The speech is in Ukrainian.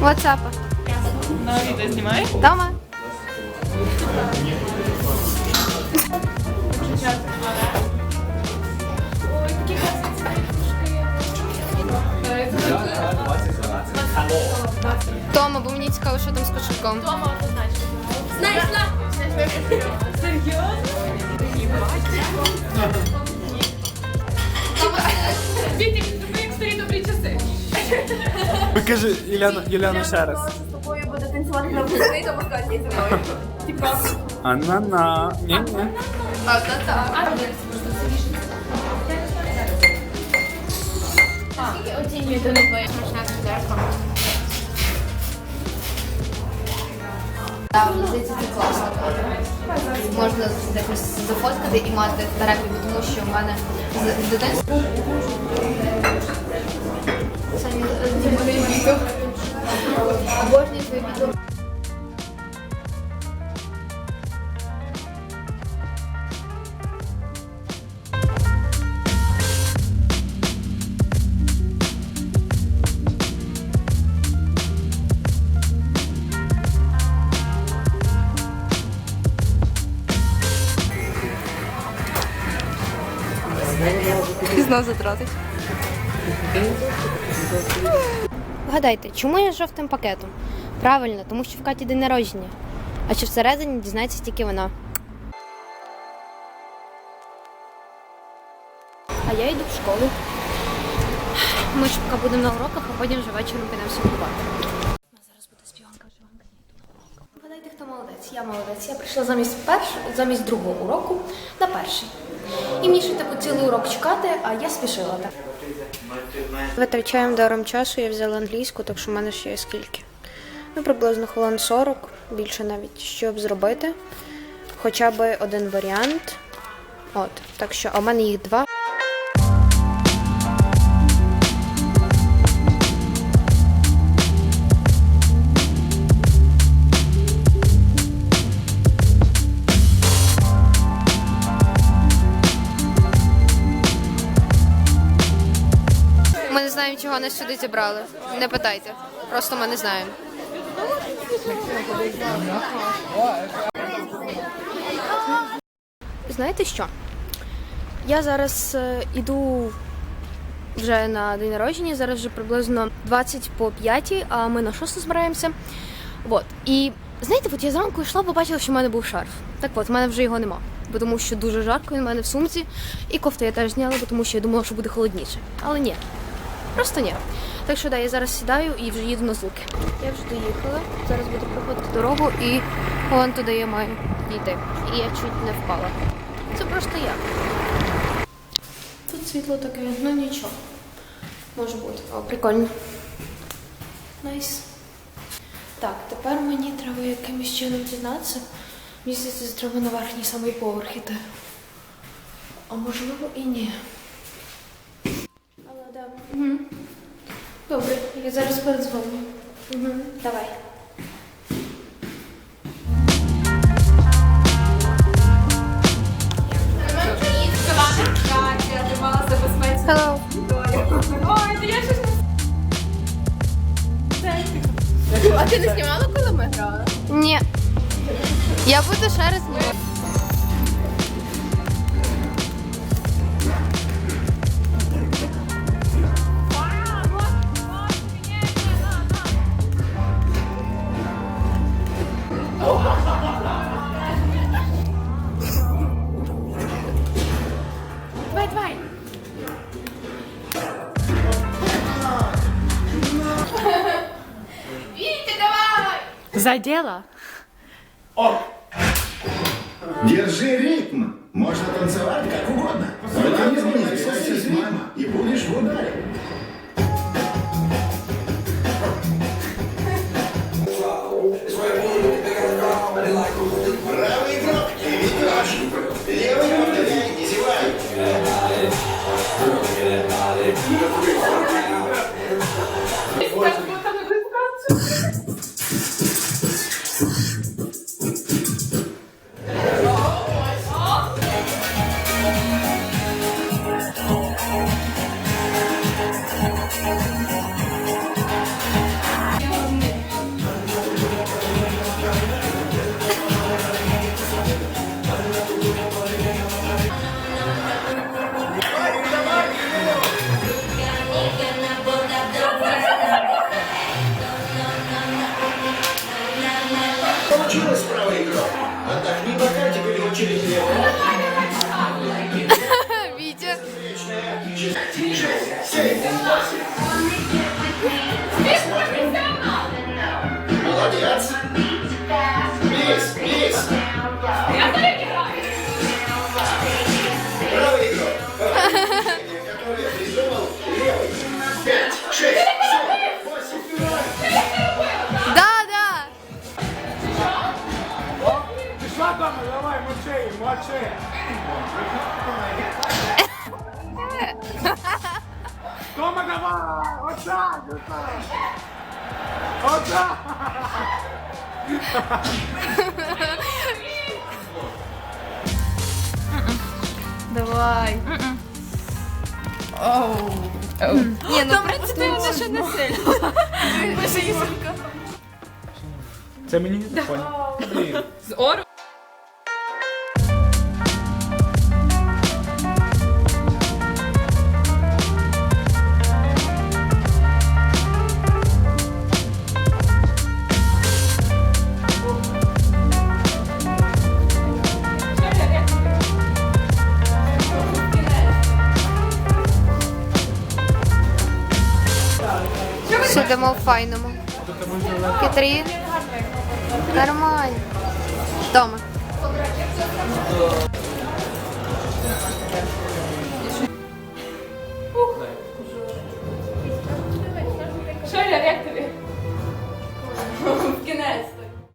Ватсапа. На відео знімаєш? Дома. Тома, бо мені цікаво, що там з кошельком. Вітік, зроби як старі добрі часи. Покажи, Юляна, Юляна ще раз. з тобою буде танцювати на вулиці, тому скажіть зі мною. Типа, Анана. Ні, ні. оцінюєте на твоє смачне відерко. Так, здається, це класно. Можна якось зафоткати і мати в перегляді, тому що в мене з- з дитинства. Моє. Обожнюю твоє відео. І затратить. Вгадайте, чому я з жовтим пакетом? Правильно, тому що в Каті день народження. А що всередині дізнається тільки вона. А я йду в школу. Ми ж поки будемо на уроках, а потім вже вечором підемо святкувати. У нас зараз буде співанка вишиванка. Вгадайте, хто молодець? Я молодець. Я прийшла замість перш... замість другого уроку на перший. І мені ще типу цілий урок чекати, а я спішила так. Витрачаємо даром часу, я взяла англійську, так що в мене ще є скільки. Ну, приблизно хвилин 40, більше навіть, щоб зробити. Хоча б один варіант. От, так що, а в мене їх два. Чого нас сюди зібрали. Не питайте. Просто ми не знаємо. Знаєте що? Я зараз е, іду вже на день народження, зараз вже приблизно 20 по 5, а ми на 6 збираємося. От. І знаєте, от я зранку йшла, побачила, що в мене був шарф. Так от, в мене вже його нема. Бо тому що дуже жарко, він в мене в сумці. І кофту я теж зняла, бо тому що я думала, що буде холодніше. Але ні. Просто ні. Так що да, я зараз сідаю і вже їду на звуки. Я вже доїхала. Зараз буду проходити дорогу і вон туди я маю дійти. І я чуть не впала. Це просто я. Тут світло таке, ну нічого. Може бути. О, прикольно. Найс. Так, тепер мені треба якимось чином дізнатися. Мені здається, треба на верхній самий поверх іти. А можливо і ні. Угу. Добре, я зараз передзвоню. Угу. Давай. Hello. Ой, я щось А ти не знімала, коли ми грали? Ні. Я буду ще раз знімати. Давай! дело. О! Держи ритм. Можно танцевать как угодно. Организм не согласись, мама, и будешь в ударе. Получилось, справа игрок? Отдохни пока, теперь очередь левого. Вітя. Тише, сей. Молодец. Бис, бис. Пішла дома, давай, мочи, мочи. Тома, давай! Отак, отак! Отак! Давай. Ні, ну Це ще не сильно. Це мені не понял. Блін. З ору. Сидимо в файному. Китрі. Нормально. Дома.